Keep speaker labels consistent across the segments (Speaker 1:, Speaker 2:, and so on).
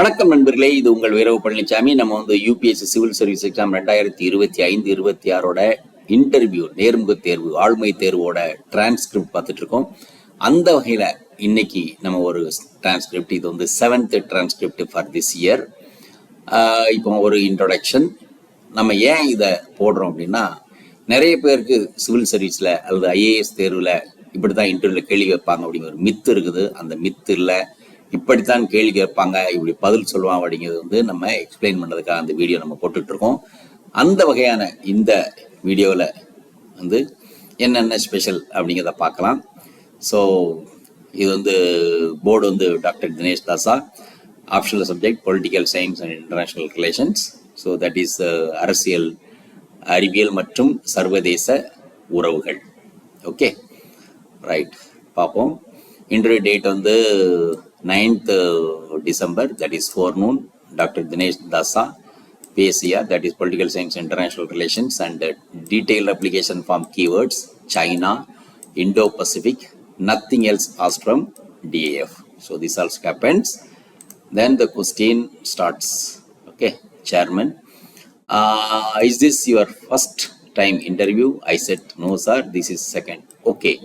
Speaker 1: வணக்கம் நண்பர்களே இது உங்கள் வீரவு பழனிசாமி நம்ம வந்து யூபிஎஸ்சி சிவில் சர்வீஸ் எக்ஸாம் ரெண்டாயிரத்தி இருபத்தி ஐந்து இருபத்தி ஆறோட இன்டர்வியூ நேர்முக தேர்வு ஆழ்மை தேர்வோட டிரான்ஸ்கிரிப்ட் பார்த்துட்டு இருக்கோம் அந்த வகையில் இன்னைக்கு நம்ம ஒரு டிரான்ஸ்கிரிப்ட் இது வந்து seventh transcript for this year இப்போ ஒரு இன்ட்ரொடக்ஷன் நம்ம ஏன் இதை போடுறோம் அப்படின்னா நிறைய பேருக்கு சிவில் சர்வீஸில் அல்லது ஐஏஎஸ் தேர்வில் இப்படி தான் இன்டர்வியூவில் கேள்வி வைப்பாங்க அப்படிங்கிற ஒரு மித்து இருக்குது. அந்த மித்து இல்லை இப்படித்தான் கேள்வி கேட்பாங்க இப்படி பதில் சொல்லுவான் அப்படிங்கிறது வந்து நம்ம எக்ஸ்பிளைன் பண்ணுறதுக்காக அந்த வீடியோ நம்ம போட்டுட்டு இருக்கோம் அந்த வகையான இந்த வீடியோவில் வந்து என்னென்ன ஸ்பெஷல் அப்படிங்கிறத பார்க்கலாம். ஸோ இது வந்து போர்டு வந்து doctor Dinesh Dasa optional subject political science and international relations so that is அரசியல் அறிவியல் மற்றும் சர்வதேச உறவுகள். ஓகே ரைட் பார்ப்போம். இன்டர்வியூ டேட் வந்து 9th uh, December, that is forenoon, Dr. Dinesh Dasa, PSCR, that is Political Science International Relations, and uh, detailed application from keywords China, Indo Pacific, nothing else asked from DAF. So this also happens. Then the question starts. Okay, Chairman, uh, is this your first time interview? I said, No, sir, this is second. Okay.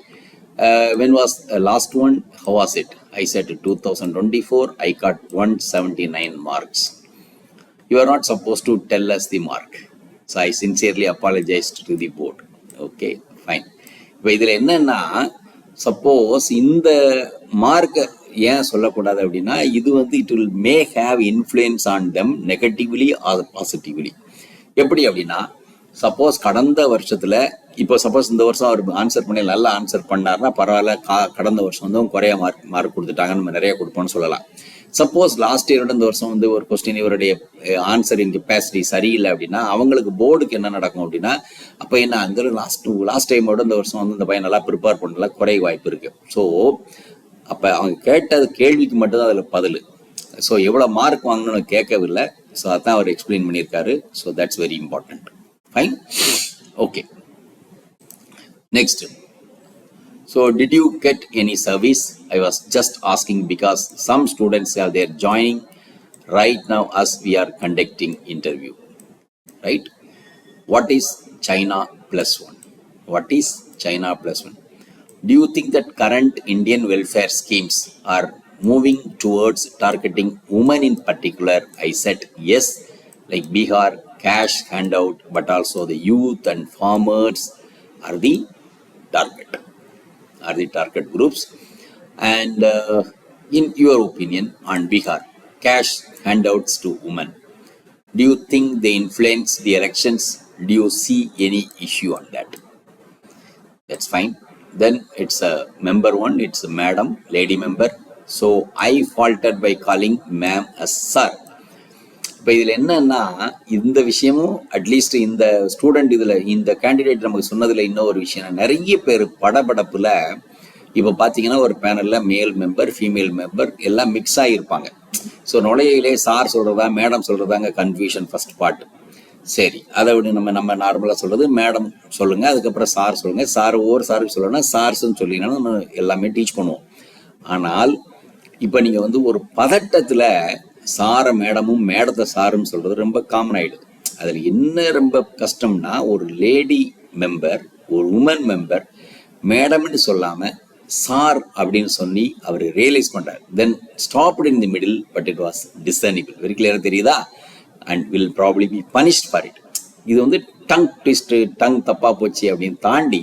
Speaker 1: Uh, when was last one? How was it? I said 2024. I got 179 marks. You are not supposed to tell us the mark. So I sincerely apologized to the board. Okay, fine. இப்போ இதில் என்னன்னா suppose இந்த மார்க்கை ஏன் சொல்லக்கூடாது அப்படின்னா இது வந்து it will may have influence on them negatively or positively எப்படி அப்படின்னா சப்போஸ் கடந்த வருஷத்தில் இப்போ சப்போஸ் இந்த வருஷம் அவர் ஆன்சர் பண்ணி நல்லா ஆன்சர் பண்ணாருன்னா பரவாயில்ல கா- கடந்த வருஷம் வந்து குறைய மார்க் மார்க் கொடுத்துட்டாங்க நம்ம நிறைய கொடுப்போம்னு சொல்லலாம். சப்போஸ் லாஸ்ட் இயரோட இந்த வருஷம் வந்து ஒரு கொஸ்டின் இவருடைய ஆன்சரிங் கெப்பாசிட்டி சரியில்லை அப்படின்னா அவங்களுக்கு போர்டுக்கு என்ன நடக்கும் அப்படின்னா அப்போ என்ன அந்த லாஸ்ட் லாஸ்ட் டைமோட இந்த வருஷம் வந்து இந்த பையன் நல்லா ப்ரிப்பேர் பண்ணல குறைய வாய்ப்பு இருக்கு. ஸோ அப்போ அவங்க கேட்ட கேள்விக்கு மட்டும்தான் அதில் பதில். ஸோ எவ்வளோ மார்க் வாங்கணும்னு கேட்கவில்லை. ஸோ அதான் அவர் எக்ஸ்பிளைன் பண்ணியிருக்காரு. So that's very important fine okay Next. So did you get any service? I was just asking because some students are there joining right now as we are conducting interview. Right? What is China plus one? What is China plus one? Do you think that current Indian welfare schemes are moving towards targeting women in particular? I said yes, like Bihar, cash handout, but also the youth and farmers are the target are the target groups. And uh, in your opinion on Bihar, cash handouts to women, do you think they influence the elections? Do you see any issue on that? That's fine. Then it's a member one, it's a madam, lady member. So I faltered by calling ma'am as sir. இப்போ இதில் என்னன்னா இந்த விஷயமும் at least இந்த student இதில் இந்த candidate நமக்கு சொன்னதில் இன்னொரு விஷயம் நிறைய பேர் படபடப்பில் இப்போ பார்த்தீங்கன்னா ஒரு பேனலில் மேல் மெம்பர் ஃபீமேல் மெம்பர் எல்லாம் மிக்ஸ் ஆகியிருப்பாங்க ஸோ நுழையிலே சார் சொல்கிறதா மேடம் சொல்கிறதாங்க கன்ஃபியூஷன் ஃபர்ஸ்ட் பார்ட் சரி அதை விட நம்ம நம்ம நார்மலாக சொல்கிறது மேடம் சொல்லுங்கள் அதுக்கப்புறம் சார் சொல்லுங்கள் சார் ஒவ்வொரு சாருக்கு சொல்லணும்னா சார்ஸ்ன்னு சொல்லிங்கன்னா நம்ம எல்லாமே டீச் பண்ணுவோம். ஆனால் இப்போ நீங்கள் வந்து ஒரு பதட்டத்தில் சார மேடமும் மேடத்தை சாரும் சொல்றது ரொம்ப காமன் ஆயிடுது. அதில் என்ன ரொம்ப கஷ்டம்னா ஒரு லேடி மெம்பர் ஒரு உமன் மெம்பர் மேடம்னு சொல்லாம சார் அப்படின்னு சொல்லி அவர் ரியலைஸ் பண்றார். Then stopped in the middle but it was discernible very கிளியராக தெரியுதா? And will probably be punished for it இது வந்து டங் ட்விஸ்ட் டங் தப்பா போச்சு அப்படின்னு தாண்டி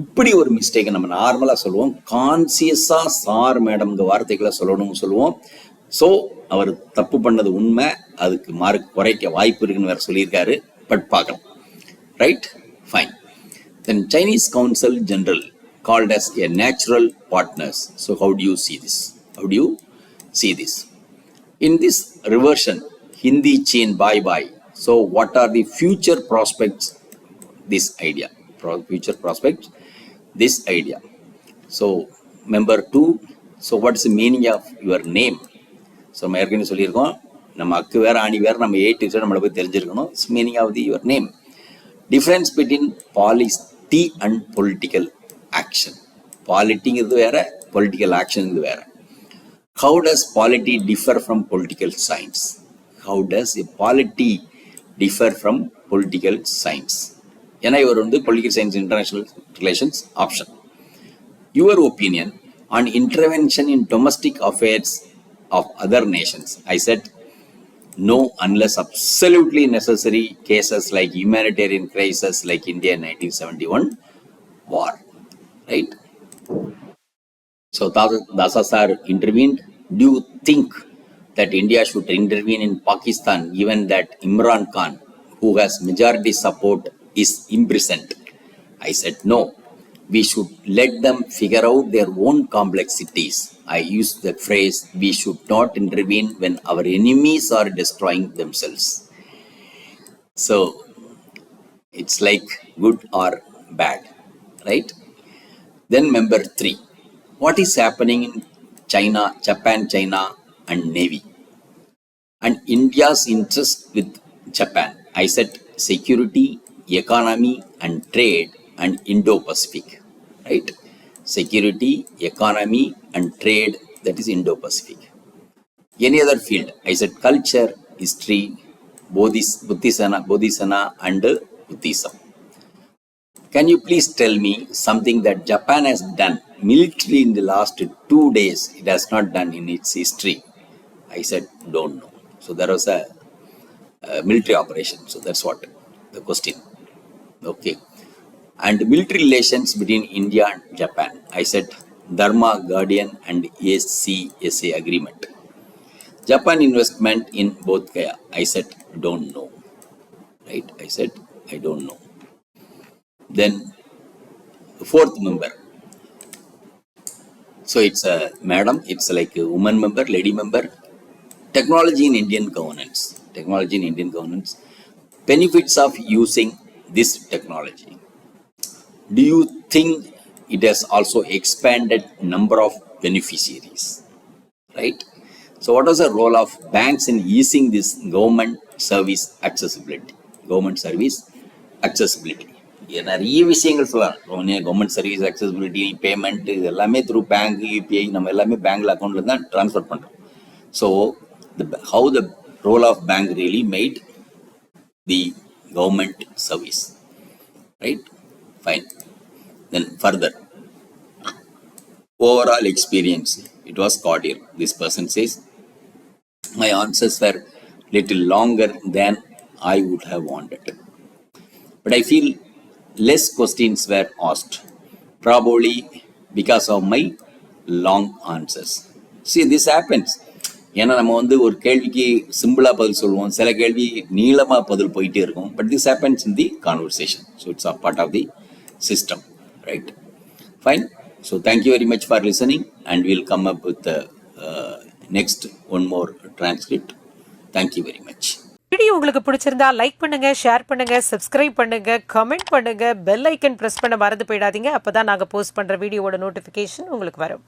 Speaker 1: இப்படி ஒரு மிஸ்டேக்கை நம்ம நார்மலாக சொல்லுவோம். கான்சியஸாக சார் மேடம்ங்க வார்த்தைகளை சொல்லணும்னு சொல்லுவோம். ஸோ அவர் தப்பு பண்ணது உண்மை அதுக்கு மார்க் குறைக்க வாய்ப்பு இருக்குன்னு வேற சொல்லியிருக்காரு பட் பார்க்கலாம் right fine then Chinese council general called as a natural partners so how you see this how you see this in this reversion Hindi scene bye bye so what are the future prospects this idea future prospect this idea so member two so what's the meaning of your name? So நம்ம ஏற்கனவே சொல்லியிருக்கோம். நம்ம அக்கு வேற ஆணி வேற நம்ம eight teacher நம்மளை போய் தெரிஞ்சிருக்கணும். Meaning of the your name difference between polity and political action பாலிட்டிங்கிறது வேற பொலிட்டிக்கல் ஆக்ஷன் வேற. How does polity differ from political science how does a polity differ from political science ஏன்னா இவர் வந்து political science international relations option your opinion on intervention in domestic affairs of other nations. I said, no, unless absolutely necessary, cases like humanitarian crisis like India 1971 war, right? So Dasa sir intervened. Do you think that India should intervene in Pakistan given that Imran Khan, who has majority support, is imprisoned? I said no. We should let them figure out their own complexities. I used the phrase we should not intervene when our enemies are destroying themselves. So it's like good or bad, right? Then member three. What is happening in China, Japan, China, and Navy? And India's interest with Japan. I said security, economy, and trade, and Indo-Pacific, right? Security, economy, and trade. That is Indo-Pacific. Any other field? I said culture, history, Bodhis, Bodhisana, and Buddhism. Can you please tell me something that Japan has done militarily in the last two days? It has not done in its history. I said, don't know. So there was a, a military operation. So that's what the question. Okay. And military relations between India and Japan. I said, Dharma Guardian and ACSA agreement. Japan investment in both Gaya. I said, don't know. Right? I said, I don't know. Then fourth member. So it's a madam, it's like a woman member, lady member. Technology in Indian governance. Technology in Indian governance. Benefits of using this technology. Do you think it has also expanded number of beneficiaries? Right? So what was the role of banks in easing this government service accessibility? Government service accessibility. நிறைய விஷயங்கள் சொல்லலாம் government service accessibility payment இது எல்லாமே through bank UPI நம்ம எல்லாமே பேங்க்ல அக்கௌண்ட்ல தான் ட்ரான்ஸ்ஃபர் பண்றோம் so how the role of bank really made the government service right fine then further overall experience it was cordial this person says my answers were little longer than i would have wanted but i feel less questions were asked probably because of my long answers see this happens ஏன்னா நம்ம வந்து ஒரு கேள்விக்கு சிம்பிளா பதில் சொல்லுவோம் சில கேள்வி நீளமா பதில் போயிட்டே இருக்கும் but this happens in the conversation so it's a part of the system right Fine. So thank you very much for listening, and we'll come up with the uh, next one more transcript. Thank you very much.
Speaker 2: Video உங்களுக்கு பிடிச்சிருந்தா like பண்ணுங்க share பண்ணுங்க subscribe பண்ணுங்க comment பண்ணுங்க bell icon press பண்ண மறந்து போயிடாதீங்க அப்பதான் நாங்க போஸ்ட் பண்ற வீடியோவோட நோட்டிபிகேஷன் உங்களுக்கு வரும்